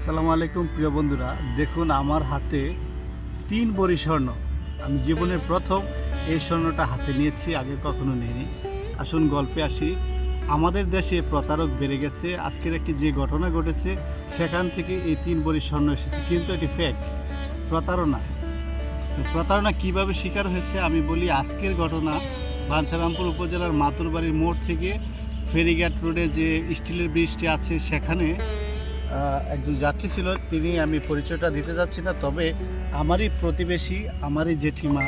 আসসালামু আলাইকুম, প্রিয় বন্ধুরা। দেখুন, আমার হাতে তিন বড়ি স্বর্ণ। আমি জীবনের প্রথম এই স্বর্ণটা হাতে নিয়েছি, আগে কখনো নিইনি। আসুন, গল্পে আসি। আমাদের দেশে প্রতারক বেড়ে গেছে। আজকের একটি যে ঘটনা ঘটেছে, সেখান থেকে এই তিন বড়ি স্বর্ণ এসেছে। কিন্তু এটি ফেক প্রতারণা। তো প্রতারণা কীভাবে শিকার হয়েছে, আমি বলি আজকের ঘটনা। বাঞ্ছারামপুর উপজেলার মাতুরবাড়ির মোড় থেকে ফেরিঘাট রোডে যে স্টিলের ব্রিজটি আছে, সেখানে একজন যাত্রী ছিল, তিনি আমি পরিচয়টা দিতে যাচ্ছি না, তবে আমারই প্রতিবেশী, আমারই জেঠিমা,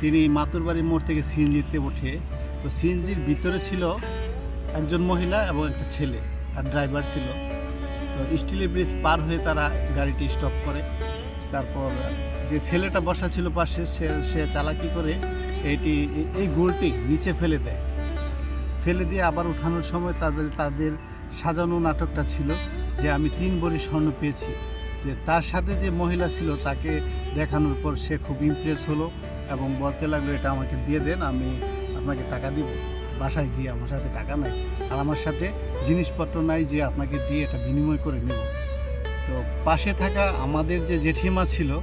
তিনি মাতুরবাড়ির মোড় থেকে সিএনজিতে ওঠে। তো সিএনজির ভিতরে ছিল একজন মহিলা এবং একটা ছেলে, আর ড্রাইভার ছিল। তো স্টিলের ব্রিজ পার হয়ে তারা গাড়িটি স্টপ করে। তারপর যে ছেলেটা বসা ছিল পাশে, সে সে চালাকি করে এটি, এই গোলটি নিচে ফেলে দেয়। ফেলে দিয়ে আবার উঠানোর সময় তাদের তাদের সাজানো নাটকটা ছিল। যে আমি তিন বড়ি স্বর্ণ পেয়েছি, যে তার সাথে যে মহিলা ছিল তাকে দেখানোর পর সে খুব ইমপ্রেস হলো এবং বলতে লাগল, এটা আমাকে দিয়ে দেন, আমি আপনাকে টাকা দিব। বাসায় গিয়ে আমার সাথে টাকা নাই। আর আমার সাথে জিনিসপত্র নাই যে আপনাকে দিয়ে এটা বিনিময় করে নেব। তো পাশে থাকা আমাদের যে জেঠিমা ছিল,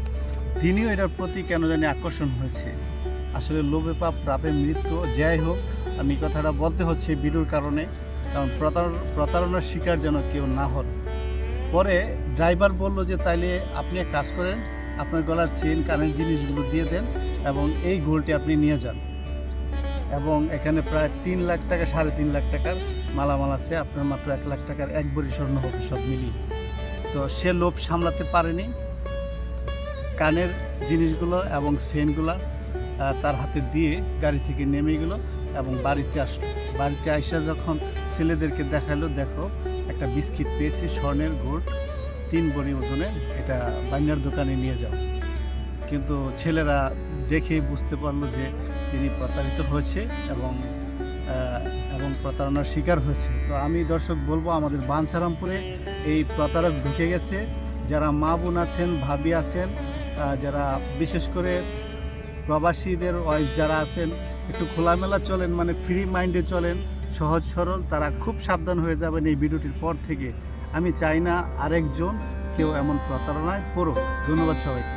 তিনিও এটার প্রতি কেন জানি আকর্ষণ হয়েছে। আসলে লোভে পাপ প্রাপে মৃত্যু, যাই হোক, আমি কথাটা বলতে হচ্ছে বিরুর কারণে। কারণ প্রতার- প্রতারণার শিকার যেন কেউ না হন। পরে ড্রাইভার বলল যে, তাইলে আপনি এক কাজ করেন, আপনার গলার চেন, কানের জিনিসগুলো দিয়ে দেন এবং এই গোলটি আপনি নিয়ে যান। এবং এখানে প্রায় তিন লাখ টাকা, সাড়ে তিন লাখ টাকার মালামাল আছে, আপনার মাত্র এক লাখ টাকার এক বড়ি স্বর্ণ হবে সব মিলিয়ে। তো সে লোভ সামলাতে পারেনি। কানের জিনিসগুলো এবং সেনগুলো তার হাতে দিয়ে গাড়ি থেকে নেমে গেলো এবং বাড়িতে আসলো বাড়িতে আইসা যখন ছেলেদেরকে দেখাল, দেখো একটা বিস্কিট পেয়েছি, স্বর্ণের গোট তিন বড়ি ওজনে, এটা বাইনার দোকানে নিয়ে যাও। কিন্তু ছেলেরা দেখেই বুঝতে পারল যে তিনি প্রতারিত হয়েছে এবং এবং প্রতারণার শিকার হয়েছে। তো আমি দর্শক বলব, আমাদের বাঞ্ছারামপুরে এই প্রতারক ঢুকে গেছে। যারা মা বোন আছেন, ভাবি আছেন যারা বিশেষ করে প্রবাসীদের ওয়াইফ যারা আছেন, একটু খোলামেলা চলেন মানে ফ্রি মাইন্ডে চলেন। সহজ সরল, তারা খুব সাবধান হয়ে যাবেন এই ভিডিওটির পর থেকে। আমি চাই না আরেকজন কেউ এমন প্রতারণায় পড়ো ধন্যবাদ সবাইকে।